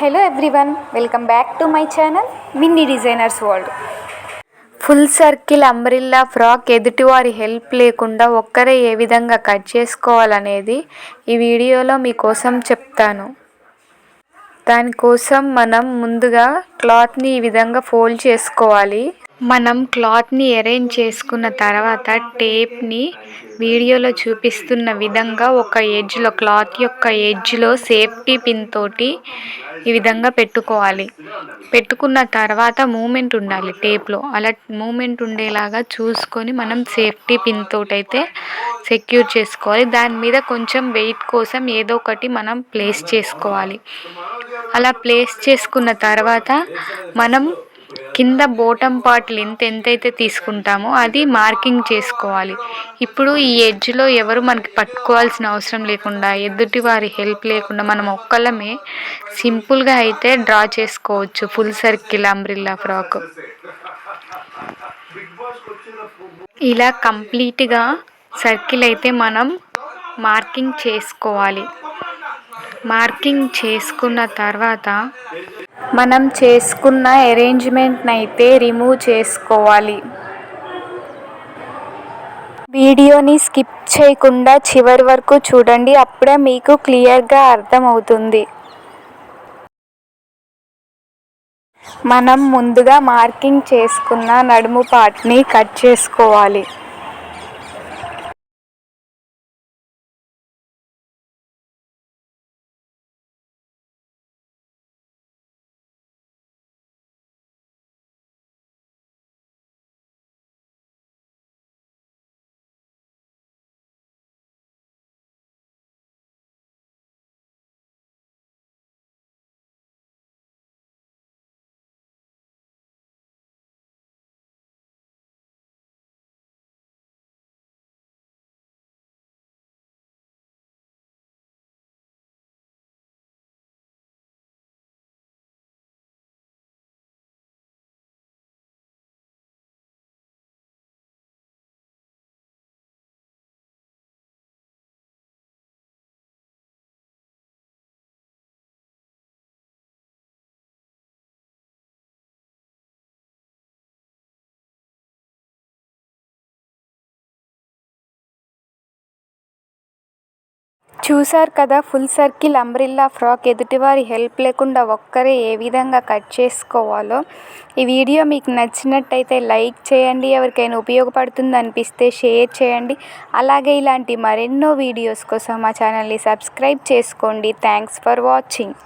Hello everyone welcome back to my channel Vinny designers world full circle umbrella frock ఎదుటివారి help లేకుండా ఒక్కరే ఏ విధంగా cut చేసుకోవాలనేది ఈ వీడియోలో మీకోసం చెప్తాను. దానికోసం మనం ముందుగా క్లాత్ని ఈ విధంగా ఫోల్డ్ చేసుకోవాలి. మనం క్లాత్ని అరేంజ్ చేసుకున్న తర్వాత టేప్ని వీడియోలో చూపిస్తున్న విధంగా ఒక ఎడ్జ్లో క్లాత్ యొక్క ఎడ్జ్లో సేఫ్టీ పిన్ తోటి ఈ విధంగా పెట్టుకోవాలి. పెట్టుకున్న తర్వాత మూమెంట్ ఉండాలి టేప్లో. అలా మూమెంట్ ఉండేలాగా చూసుకొని మనం సేఫ్టీ పిన్ తోటి అయితే సెక్యూర్ చేసుకోవాలి. దాని మీద కొంచెం వెయిట్ కోసం ఏదో ఒకటి మనం ప్లేస్ చేసుకోవాలి. అలా ప్లేస్ చేసుకున్న తర్వాత మనం కింద బోటం పార్ట్ లెంత్ ఎంతైతే తీసుకుంటామో అది మార్కింగ్ చేసుకోవాలి. ఇప్పుడు ఈ ఎడ్జ్లో ఎవరు మనకి పట్టుకోవాల్సిన అవసరం లేకుండా ఎదుటి వారి హెల్ప్ లేకుండా మనం ఒక్కళ్ళమే సింపుల్గా అయితే డ్రా చేసుకోవచ్చు. ఫుల్ సర్కిల్ అంబ్రిల్లా ఫ్రాక్ ఇలా కంప్లీట్గా సర్కిల్ అయితే మనం మార్కింగ్ చేసుకోవాలి. మార్కింగ్ చేసుకున్న తర్వాత మనం చేసుకున్న అరేంజ్మెంట్నైతే అయితే రిమూవ్ చేసుకోవాలి. వీడియోని స్కిప్ చేయకుండా చివరి వరకు చూడండి అప్పుడే మీకు క్లియర్గా అర్థమవుతుంది. మనం ముందుగా మార్కింగ్ చేసుకున్న నడుము పార్ట్ని కట్ చేసుకోవాలి. చూసారు కదా ఫుల్ సర్కిల్ అంబ్రిల్లా ఫ్రాక్ ఎదుటివారి హెల్ప్ లేకుండా ఒక్కరే ఏ విధంగా కట్ చేసుకోవాలో ఈ వీడియో మీకు నచ్చినట్టయితే లైక్ చేయండి ఎవరికైనా ఉపయోగపడుతుంది అనిపిస్తే షేర్ చేయండి. అలాగే ఇలాంటి మరెన్నో వీడియోస్ కోసం మా ఛానల్ని సబ్స్క్రైబ్ చేసుకోండి. Thanks for watching.